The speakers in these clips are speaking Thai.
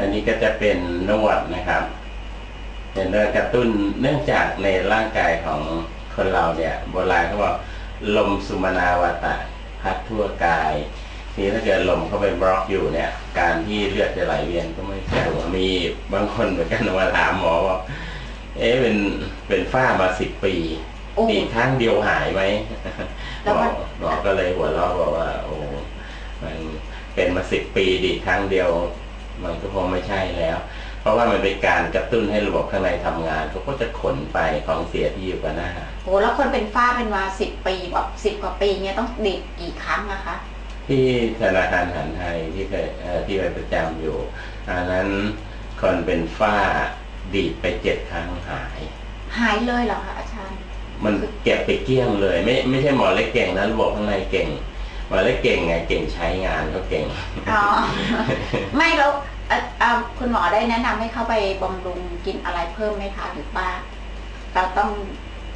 อันนี้ก็จะเป็นนวดนะครับ เป็นนวดกระตุ้นเนื่องจากในร่างกายของ คนเราเนี่ยโบราณเขาบอกลมสุมนาวาตะพัดทั่วกายทีนี้ถ้าเกิดลมเข้าไปบล็อกอยู่เนี่ย การที่เลือดจะไหลเวียนก็ไม่สะดวกมีบางคนเหมือนกันมาถามหมอว่าเอ๊ะเป็นเป็นฝ้ามาสิบปีโอ้ปีครั้งเดียวหายไหมแล้วหมมัอนหมอก็เลยหัวเราะบอกว่า โอ้มันเป็นมาสิบปีดีครั้งเดียว มันก็คงไม่ใช่แล้ว เพราะว่ามันเป็นการกระตุ้นให้ระบบข้างในทำงานเขาก็จะขนไปของเสียที่อยู่กับหน้าโอ้แล้วคนเป็นฝ้าเป็นมาสิบปีแบบสิบกว่าปีเนี้ยต้องดีดกี่ครั้งนะคะ ที่ธนาคารหันไทยที่เคยเอ่อที่ไปประจำอยู่อันนั้นคนเป็นฝ้าดีดไปเจ็ดครั้งหาย หายเลยเหรอคะอาจารย์ มันเก็บไปเกลี้ยงเลย ไม่ไม่ใช่หมอเล็กเก่งนะระบบข้างในเก่งหมอเล็กเก่งไงเก่งใช้งานก็เก่งอ๋อไม่แล้ว เอ่อเอ่อคุณหมอได้แนะนำให้เข้าไปบำรุงกินอะไรเพิ่มไหมคะหรือว่าเราต้อง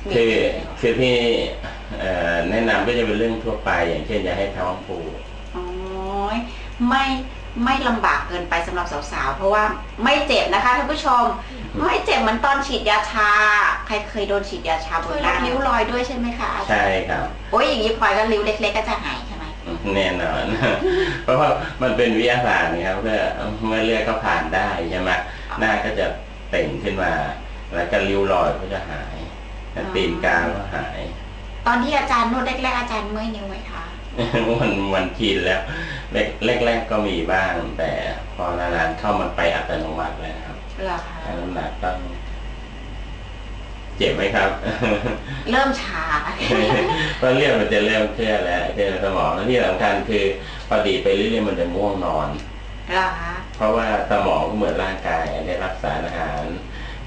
มีคือคือที่เอ่อแนะนำก็จะเป็นเรื่องทั่วไป อย่างเช่นอย่าให้ท้องผูกอ๋อไม่ไม่ลำบากเกินไปสำหรับสาวๆ เพราะว่าไม่เจ็บนะคะท่านผู้ชม ไม่เจ็บเหมือนตอนฉีดยาชา ใครเคยโดนฉีดยาชาบนหน้าริ้วรอยด้วยใช่ไหมคะอาจารย์ใช่ครับ โอ้ยอย่างนี้พลอยก็ริ้วเล็ก ๆ ก็จะหายใช่ไหม แน่นอน เพราะว่ามันเป็นวิทยาศาสตร์นะครับเมื่อเมื่อเลือดก็ผ่านได้ใช่ไหมหน้าก็จะเต่งขึ้นมา แล้วก็ริ้วรอยก็จะหายแล้วตีนกาก็หาย ตอนที่อาจารย์นวดแรกๆอาจารย์เมื่อยนิ้วไหมคะมันมันชินแล้วแรกแรกๆก็มีบ้าง แต่พอนานๆเข้ามันไปอัตโนมัติแล้วครับเหรอคะน้ำหนักต้องเจ็บไหมครับ เริ่มชา เพราะเลือดมันจะเริ่มเคลื่อนแล้วเคลื่อนสมองแล้วที่สำคัญคือพอดีดไปเรื่อยๆมันจะง่วงนอนเหรอคะเพราะว่าสมองก็เหมือนร่างกายได้รับสารอาหาร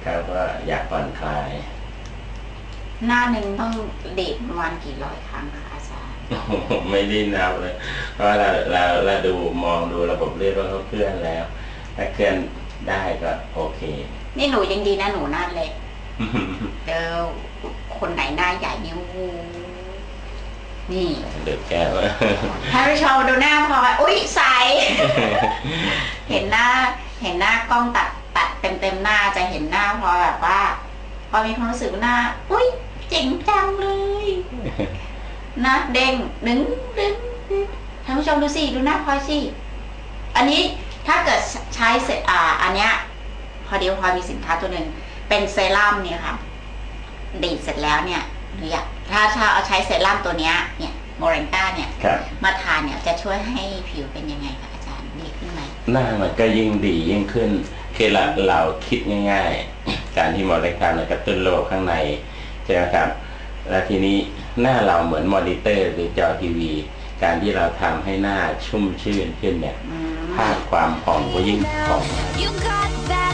เขาก็อยากผ่อนคลาย หน้าหนึ่งต้องดีดประมาณกี่ร้อยครั้งคะอาจารย์ไม่ได้นับเลยเพราะว่าเราเราเราดูมองดูระบบเลือดว่าเขาเคลื่อนแล้ว ถ้าเคลื่อนได้ก็โอเค นี่หนูยังดีนะหนูหน้าเล็กเจอคนไหนหน้าใหญ่นิ้ว นี่เดือดแก้วท่านผู้ชมดูหน้าพลอยอุ้ยใส เห็นหน้า เห็นหน้ากล้องตัดตัดเต็มเต็มๆหน้าจะเห็นหน้าพลอยแบบว่าพอมีความรู้สึกว่าหน้า อุ้ยเจ๋งจังเลยนะเด้งดึงดึงดึงท่านผู้ชมดูสิดูหน้าพลอยสิอันนี้ถ้าเกิดใช้เสร็จอ่า อันเนี้ย พอดีพลอยมีสินค้าตัวหนึ่งเป็นเซรั่มเนี่ยค่ะดีดเสร็จแล้วเนี่ย หรืออยากถ้าถ้าเอาใช้เซรั่มตัวเนี้ยเนี่ยโมเรนต้าเนี่ยครับมาทานเนี่ยจะช่วยให้ผิวเป็นยังไงคะอาจารย์ดีขึ้นไหมหน้ามันก็ยิ่งดียิ่งขึ้นคือเราเราคิดง่ายๆ การที่หมอเล็กทำเนี่ยกระตุ้นระบบข้างในใช่ไหมครับ แล้วทีนี้หน้าเราเหมือนมอนิเตอร์หรือจอทีวี การที่เราทำให้หน้าชุ่มชื่นขึ้นเนี่ยอืมภาพความผ่องก็ยิ่งผ่อง You got that